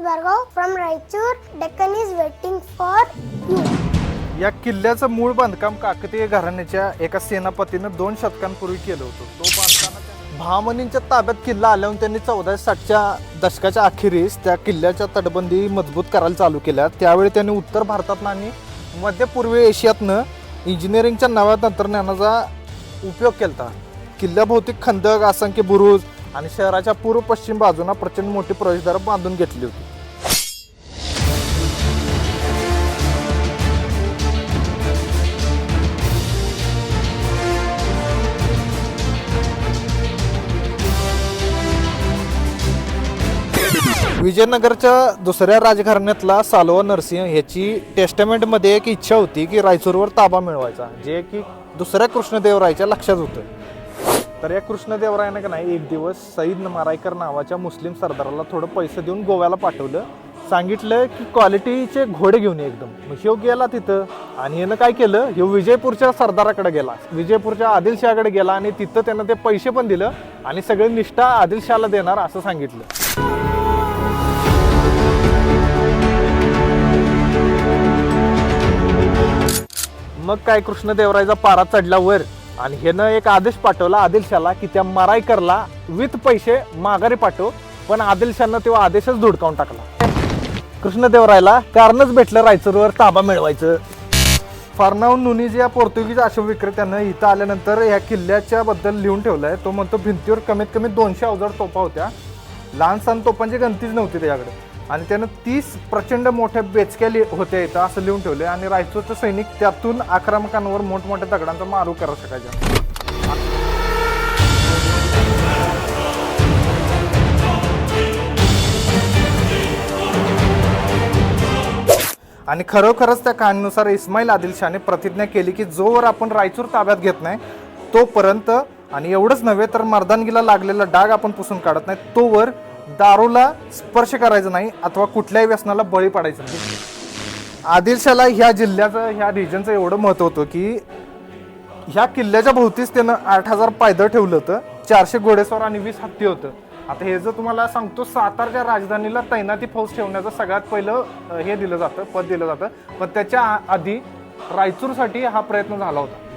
Bhargav from Raichur. Deccan is waiting for you. या किल्ल्याचं मूळ बांधकाम काकतीय घराण्याच्या एका सेनापतीनं दोन शतकांपूर्वी केलं होतं तो बांधताना बहामनींच्या ताब्यात किल्ला आल्यावर त्यांनी चौदाशे साठच्या दशकाच्या अखेरीस त्या किल्ल्याच्या तटबंदी मजबूत करायला चालू केल्या त्यावेळी त्यांनी उत्तर भारतातनं आणि मध्य पूर्व एशियातनं इंजिनिअरिंगच्या नव्या तंत्रज्ञानाचा उपयोग केला किल्ल्याभोवती खंदक असंख्य बुरुज आणि शहराच्या पूर्व पश्चिम बाजूंना प्रचंड मोठी प्रवेशद्वार बांधून घेतली होती. विजयनगरच्या दुसऱ्या राजघराण्यातला सालवा नरसिंह ह्याची टेस्टमेंटमध्ये एक इच्छा होती की रायचूरवर ताबा मिळवायचा जे की दुसऱ्या कृष्णदेवरायच्या लक्षात होतं. तर या कृष्णदेवरायानं का नाही एक दिवस सईद मारायकर नावाच्या मुस्लिम सरदाराला थोडं पैसे देऊन गोव्याला पाठवलं. सांगितलं की क्वालिटीचे घोडे घेऊन ये एकदम. मग ह्यो गेला तिथं आणि यानं काय केलं ह्यो विजयपूरच्या सरदाराकडे गेला. विजयपूरच्या आदिलशहाकडे गेला आणि तिथं त्यानं ते पैसे पण दिलं आणि सगळे निष्ठा आदिलशहाला देणार असं सांगितलं. मग काय कृष्णदेवरायचा पारा चढला वर? आणि ह्यानं एक आदेश पाठवला आदिलशाला की त्या मरायकरला विथ पैसे माघारी पाठव पण आदिलशानं तेव्हा आदेशच धुडकावून टाकला. कृष्णदेवरायला कारणच भेटलं रायचूरवर ताबा मिळवायचं. फार्नाव नुनीज या पोर्तुगीज अश्वविक्रेत्यानं इथं आल्यानंतर या किल्ल्याच्या बद्दल लिहून आहे तो म्हणतो भिंतीवर कमीत कमी दोनशे अवजड तोफा होत्या. लहान सहान तोफांची गणतीच नव्हती त्याच्याकडे. आणि त्यानं तीस प्रचंड मोठ्या बेचक्या लि होत्या इथं असं लिहून ठेवले आणि रायचूरचं सैनिक त्यातून आक्रमकांवर मोठमोठ्या दगडांचा मारू करू शकायचा. आणि खरोखरच त्या कहाणीनुसार इस्माईल आदिलशाने प्रतिज्ञा केली की जोवर आपण रायचूर ताब्यात घेत नाही तोपर्यंत आणि एवढंच नव्हे तर मर्दानगीला लागलेला डाग आपण पुसून काढत नाही तोवर दारूला स्पर्श करायचा नाही अथवा कुठल्याही व्यसनाला बळी पडायचं नाही. आदिलशाला ह्या जिल्ह्याचं ह्या रिजनचं एवढं महत्त्व होतं की ह्या किल्ल्याच्या भोवतीच त्यानं आठ हजार पायदळ ठेवलं होतं चारशे घोडेस्वार आणि वीस हत्ती होतं. आता हे जर तुम्हाला सांगतो सातारच्या राजधानीला तैनाती फौज ठेवण्याचं सगळ्यात पहिलं हे दिलं जातं पद दिलं जातं. पण त्याच्या आ- आधी रायचूरसाठी हा प्रयत्न झाला होता.